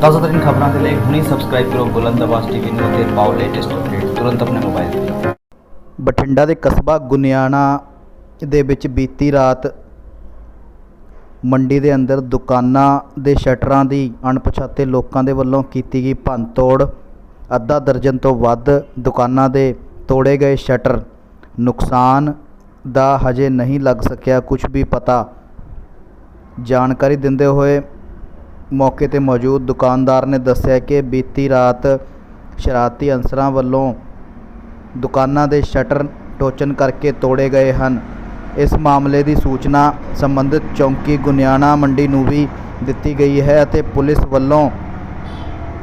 ਤਾਜ਼ਾ ਖਬਰਾਂ ਦੇ ਲਈ ਹੁਣੇ ਸਬਸਕ੍ਰਾਈਬ ਕਰੋ ਬੁਲੰਦ ਆਵਾਜ਼ ਟੀਵੀ ਨੂੰ ਅਤੇ ਪਾਓ ਲੇਟੈਸਟ ਅਪਡੇਟ ਤੁਰੰਤ ਆਪਣੇ ਮੋਬਾਈਲ ਤੇ। ਬਠਿੰਡਾ ਦੇ ਕਸਬਾ ਗੁਨਿਆਣਾ ਦੇ ਵਿੱਚ ਬੀਤੀ ਰਾਤ ਮੰਡੀ ਦੇ ਅੰਦਰ ਦੁਕਾਨਾਂ ਦੇ ਸ਼ਟਰਾਂ ਦੀ ਅਣਪਛਾਤੇ ਲੋਕਾਂ ਦੇ ਵੱਲੋਂ ਕੀਤੀ ਗਈ ਭੰਨਤੋੜ। ਅੱਧਾ ਦਰਜਨ ਤੋਂ ਵੱਧ ਦੁਕਾਨਾਂ ਦੇ ਤੋੜੇ ਗਏ ਸ਼ਟਰ। ਨੁਕਸਾਨ ਦਾ ਹਜੇ ਨਹੀਂ ਲੱਗ ਸਕਿਆ ਕੁਝ ਵੀ ਪਤਾ। ਜਾਣਕਾਰੀ ਦਿੰਦੇ ਹੋਏ ਮੌਕੇ ਤੇ ਮੌਜੂਦ ਦੁਕਾਨਦਾਰ ਨੇ ਦੱਸਿਆ ਕਿ ਬੀਤੀ ਰਾਤ ਸ਼ਰਾਰਤੀ ਅਨਸਰਾਂ ਵੱਲੋਂ ਦੁਕਾਨਾਂ ਦੇ ਸ਼ਟਰ ਟੋਚਨ ਕਰਕੇ ਤੋੜੇ ਗਏ ਹਨ। ਇਸ ਮਾਮਲੇ ਦੀ ਸੂਚਨਾ ਸੰਬੰਧਿਤ ਚੌਂਕੀ ਗੁਨਿਆਣਾ ਮੰਡੀ ਨੂੰ ਵੀ ਦਿੱਤੀ ਗਈ ਹੈ ਅਤੇ ਪੁਲਿਸ ਵੱਲੋਂ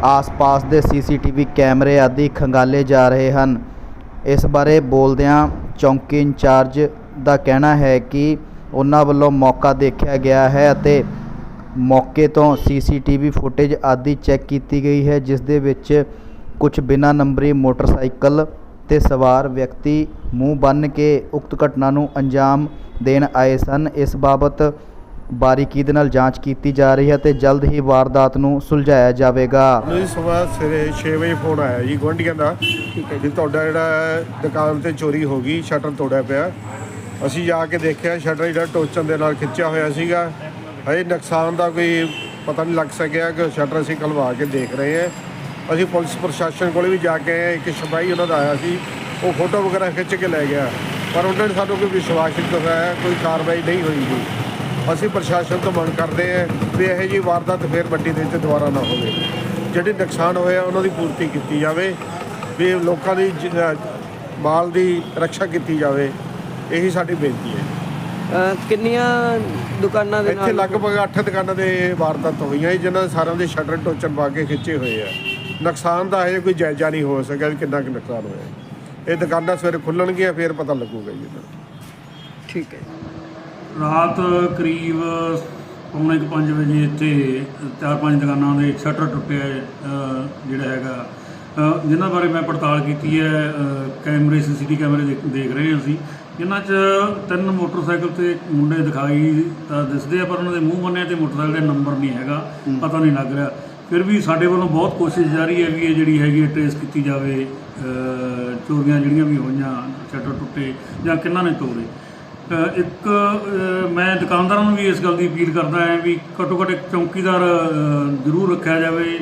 ਆਸ-ਪਾਸ ਦੇ ਸੀਸੀਟੀਵੀ ਕੈਮਰੇ ਆਦਿ ਖੰਗਾਲੇ ਜਾ ਰਹੇ ਹਨ। ਇਸ ਬਾਰੇ ਬੋਲਦਿਆਂ ਚੌਂਕੀ ਇੰਚਾਰਜ ਦਾ ਕਹਿਣਾ ਹੈ ਕਿ ਉਹਨਾਂ ਵੱਲੋਂ ਮੌਕਾ ਦੇਖਿਆ ਗਿਆ ਹੈ ਅਤੇ ਮੌਕੇ ਤੋਂ ਸੀਸੀਟੀਵੀ ਫੁਟੇਜ ਆਦਿ ਚੈੱਕ ਕੀਤੀ ਗਈ ਹੈ ਜਿਸ ਦੇ ਵਿੱਚ ਕੁਝ ਬਿਨਾਂ ਨੰਬਰੀ ਮੋਟਰਸਾਈਕਲ ਤੇ ਸਵਾਰ ਵਿਅਕਤੀ ਮੂੰਹ ਬੰਨ੍ਹ ਕੇ ਉਕਤ ਘਟਨਾ ਨੂੰ ਅੰਜਾਮ ਦੇਣ ਆਏ ਸਨ। ਇਸ ਬਾਬਤ ਬਾਰੀਕੀ ਦੇ ਨਾਲ ਜਾਂਚ ਕੀਤੀ ਜਾ ਰਹੀ ਹੈ ਤੇ ਜਲਦ ਹੀ ਵਾਰਦਾਤ ਨੂੰ ਸੁਲਝਾਇਆ ਜਾਵੇਗਾ। ਮੈਨੂੰ ਜੀ ਸਵੇਰ ਸਵੇਰੇ 6 ਵਜੇ ਫੋਨ ਆਇਆ ਜੀ ਗੁਆਂਢੀਆਂ ਦਾ ਠੀਕ ਹੈ ਵੀ ਤੁਹਾਡਾ ਜਿਹੜਾ ਦੁਕਾਨ ਤੇ ਚੋਰੀ ਹੋ ਗਈ ਸ਼ਟਰ ਤੋੜਿਆ ਪਿਆ। ਅਸੀਂ ਜਾ ਕੇ ਦੇਖਿਆ ਸ਼ਟਰ ਜਿਹੜਾ ਟੋਚਨ ਦੇ ਨਾਲ ਖਿੱਚਿਆ ਹੋਇਆ ਸੀਗਾ। ਹਜੇ ਨੁਕਸਾਨ ਦਾ ਕੋਈ ਪਤਾ ਨਹੀਂ ਲੱਗ ਸਕਿਆ ਕਿ ਸ਼ਟਰ ਅਸੀਂ ਖਲਵਾ ਕੇ ਦੇਖ ਰਹੇ ਹਾਂ। ਅਸੀਂ ਪੁਲਿਸ ਪ੍ਰਸ਼ਾਸਨ ਕੋਲੇ ਵੀ ਜਾ ਕੇ ਆਏ ਇੱਕ ਸਿਪਾਹੀ ਉਹਨਾਂ ਦਾ ਆਇਆ ਸੀ। ਉਹ ਫੋਟੋ ਵਗੈਰਾ ਖਿੱਚ ਕੇ ਲੈ ਗਿਆ। ਪਰ ਉਹਨਾਂ ਨੇ ਸਾਨੂੰ ਕੋਈ ਵਿਸ਼ਵਾਸ ਨਹੀਂ ਦਿਖਾਇਆ ਕੋਈ ਕਾਰਵਾਈ ਨਹੀਂ ਹੋਈ ਜੀ। ਅਸੀਂ ਪ੍ਰਸ਼ਾਸਨ ਤੋਂ ਮੰਗ ਕਰਦੇ ਹਾਂ ਵੀ ਇਹੋ ਜਿਹੀ ਵਾਰਦਾਤ ਫੇਰ ਵੱਡੀ ਦੇ 'ਤੇ ਦੁਬਾਰਾ ਨਾ ਹੋਵੇ। ਜਿਹੜੇ ਨੁਕਸਾਨ ਹੋਇਆ, ਉਹਨਾਂ ਦੀ ਪੂਰਤੀ ਕੀਤੀ ਜਾਵੇ। ਵੀ ਲੋਕਾਂ ਦੀ ਜ- ਮਾਲ ਦੀ ਰੱਖਿਆ ਕੀਤੀ ਜਾਵੇ। ਇਹੀ ਸਾਡੀ ਬੇਨਤੀ ਹੈ। ਕਿੰਨੀਆਂ ਦੁਕਾਨਾਂ ਦੇ ਇੱਥੇ ਨਾਲ ਲਗਭਗ 8 ਦੁਕਾਨਾਂ ਦੇ ਵਾਰਦਾਤ ਹੋਈਆਂ ਜੀ, ਜਿਨ੍ਹਾਂ ਦੇ ਸਾਰਿਆਂ ਦੇ ਸ਼ਟਰ ਟੋਚਨ ਪਾ ਕੇ ਖਿੱਚੇ ਹੋਏ ਆ। ਨੁਕਸਾਨ ਦਾ ਹਜੇ ਕੋਈ ਜਾਇਜ਼ਾ ਨਹੀਂ ਹੋ ਸਕਿਆ ਵੀ ਕਿੰਨਾ ਕੁ ਨੁਕਸਾਨ ਹੋਇਆ। ਇਹ ਦੁਕਾਨਾਂ ਸਵੇਰੇ ਖੁੱਲਣਗੀਆਂ ਫੇਰ ਪਤਾ ਲੱਗੂਗਾ ਜੀ ਠੀਕ ਹੈ। ਰਾਤ ਕਰੀਬ ਪੌਣੇ ਕੁ ਪੰਜ ਵਜੇ ਇੱਥੇ ਚਾਰ ਪੰਜ ਦੁਕਾਨਾਂ ਦੇ ਸ਼ਟਰ ਟੁੱਟਿਆ ਜਿਹੜਾ ਹੈਗਾ। ਜਿਨ੍ਹਾਂ ਬਾਰੇ ਮੈਂ ਪੜਤਾਲ ਕੀਤੀ ਹੈ ਕੈਮਰੇ ਸੀਸੀਟੀ ਕੈਮਰੇ ਦੇਖ ਰਹੇ ਹਾਂ ਅਸੀਂ। ਜਿਨ੍ਹਾਂ 'ਚ ਤਿੰਨ ਮੋਟਰਸਾਈਕਲ ਤੇ ਮੁੰਡੇ ਦਿਖਾਈ ਤਾਂ ਦਿਸਦੇ ਆ ਪਰ ਉਹਨਾਂ ਦੇ ਮੂੰਹ ਬੰਨਿਆ ਤੇ ਮੋਟਰਸਾਈਕਲ ਦਾ ਨੰਬਰ ਨਹੀਂ ਹੈਗਾ ਪਤਾ ਨਹੀਂ ਲੱਗ ਰਿਹਾ। ਫਿਰ ਵੀ ਸਾਡੇ ਵੱਲੋਂ ਬਹੁਤ ਕੋਸ਼ਿਸ਼ ਜਾਰੀ ਹੈ ਵੀ ਇਹ ਜਿਹੜੀ ਹੈਗੀ ਟ੍ਰੇਸ ਕੀਤੀ ਜਾਵੇ ਚੋਰੀਆਂ ਜਿਹੜੀਆਂ ਵੀ ਹੋਈਆਂ ਸ਼ਟਰ ਟੁੱਟੇ ਜਾਂ ਕਿੰਨਾਂ ਨੇ ਤੋੜੇ। ਇੱਕ ਮੈਂ ਦੁਕਾਨਦਾਰਾਂ ਨੂੰ ਵੀ ਇਸ ਗੱਲ ਦੀ ਅਪੀਲ ਕਰਦਾ ਹਾਂ ਵੀ ਘੱਟੋ ਘੱਟ ਇੱਕ ਚੌਕੀਦਾਰ ਜ਼ਰੂਰ ਰੱਖਿਆ ਜਾਵੇ।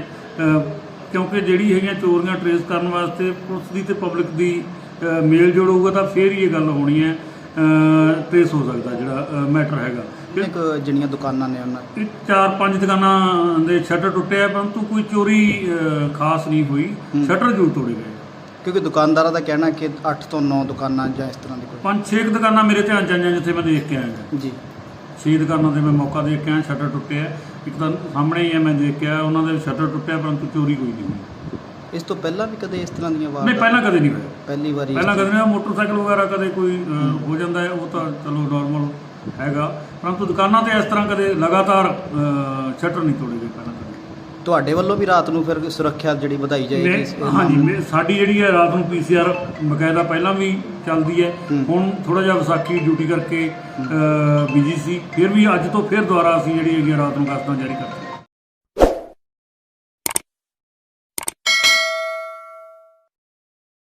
ਕਿਉਂਕਿ ਜਿਹੜੀ ਹੈਗੀਆਂ ਚੋਰੀਆਂ ਟਰੇਸ ਕਰਨ ਵਾਸਤੇ ਪੁਲਿਸ ਦੀ ਤੇ ਪਬਲਿਕ ਦੀ ਮੇਲ ਜੋੜ ਹੋਊਗਾ ਤਾਂ ਫੇਰ ਹੀ ਇਹ ਗੱਲ ਹੋਣੀ ਹੈ ਟਰੇਸ ਹੋ ਸਕਦਾ ਜਿਹੜਾ ਮੈਟਰ ਹੈਗਾ। ਇੱਕ ਜਿਹੜੀਆਂ ਦੁਕਾਨਾਂ ਨੇ ਉਹਨਾਂ ਇਹ ਚਾਰ ਪੰਜ ਦੁਕਾਨਾਂ ਦੇ ਸ਼ਟਰ ਟੁੱਟੇ ਆ ਪਰੰਤੂ ਕੋਈ ਚੋਰੀ ਖਾਸ ਨਹੀਂ ਹੋਈ। ਸ਼ਟਰ ਜ਼ਰੂਰ ਤੋੜੇ ਗਏ। ਕਿਉਂਕਿ ਦੁਕਾਨਦਾਰਾਂ ਦਾ ਕਹਿਣਾ ਕਿ 8 ਤੋਂ 9 ਦੁਕਾਨਾਂ ਜਾਂ ਇਸ ਤਰ੍ਹਾਂ ਦੀ ਪੰਜ ਛੇ ਦੁਕਾਨਾਂ ਮੇਰੇ ਧਿਆਨ ਚ ਆਈਆਂ ਜਿੱਥੇ ਮੈਂ ਦੇਖ ਕੇ ਆਇਆ। ਕੋਈ ਜੀ। ਛੇ ਦੁਕਾਨਾਂ ਤੇ ਮੈਂ ਮੌਕਾ ਦੇਖ ਕੇ ਆਇਆ ਸ਼ਟਰ ਟੁੱਟੇ ਆ। ਇੱਕ ਤਾਂ ਸਾਹਮਣੇ ਹੀ ਹੈ ਮੈਂ ਦੇਖ ਕੇ ਆਇਆ ਉਹਨਾਂ ਦੇ ਸ਼ਟਰ ਟੁੱਟਿਆ ਪਰੰਤੂ ਚੋਰੀ ਕੋਈ ਨਹੀਂ ਹੋਈ। ਇਸ ਤੋਂ ਪਹਿਲਾਂ ਵੀ ਕਦੇ ਇਸ ਤਰ੍ਹਾਂ ਦੀਆਂ ਨਹੀਂ ਵਾਰਦਾਤਾਂ ਪਹਿਲਾਂ ਕਦੇ ਨਹੀਂ ਹੋਇਆ। ਪਹਿਲੀ ਵਾਰੀ ਪਹਿਲਾਂ ਕਦੇ ਨਹੀਂ ਮੋਟਰਸਾਈਕਲ ਵਗੈਰਾ ਕਦੇ ਕੋਈ ਹੋ ਜਾਂਦਾ ਹੈ ਉਹ ਤਾਂ ਚਲੋ ਨਾਰਮਲ ਹੈਗਾ। ਪਰੰਤੂ ਦੁਕਾਨਾਂ ਤੇ ਇਸ ਤਰ੍ਹਾਂ ਕਦੇ ਲਗਾਤਾਰ ਸ਼ਟਰ ਨਹੀਂ ਤੋੜੇ ਗਏ ਪਹਿਲਾਂ ਕਦੇ। ਤੁਹਾਡੇ ਵੱਲੋਂ ਵੀ ਰਾਤ ਨੂੰ ਫਿਰ ਸੁਰੱਖਿਆ ਜਿਹੜੀ ਵਧਾਈ ਜਾਏਗੀ ਹਾਂਜੀ ਸਾਡੀ ਜਿਹੜੀ ਹੈ ਰਾਤ ਨੂੰ ਪੀਸੀਆਰ ਬਕਾਇਦਾ ਪਹਿਲਾਂ ਵੀ ਚੱਲਦੀ ਹੈ। ਹੁਣ ਥੋੜਾ ਜਿਹਾ ਵਿਸਾਖੀ ਡਿਊਟੀ ਕਰਕੇ ਬਿਜ਼ੀ ਸੀ। ਫਿਰ ਵੀ ਅੱਜ ਤੋਂ ਫਿਰ ਦੁਬਾਰਾ ਅਸੀਂ ਜਿਹੜੀ ਹੈਗੀ ਰਾਤ ਨੂੰ ਗਸ਼ਤਾਂ ਜਾਰੀ ਕਰਦੇ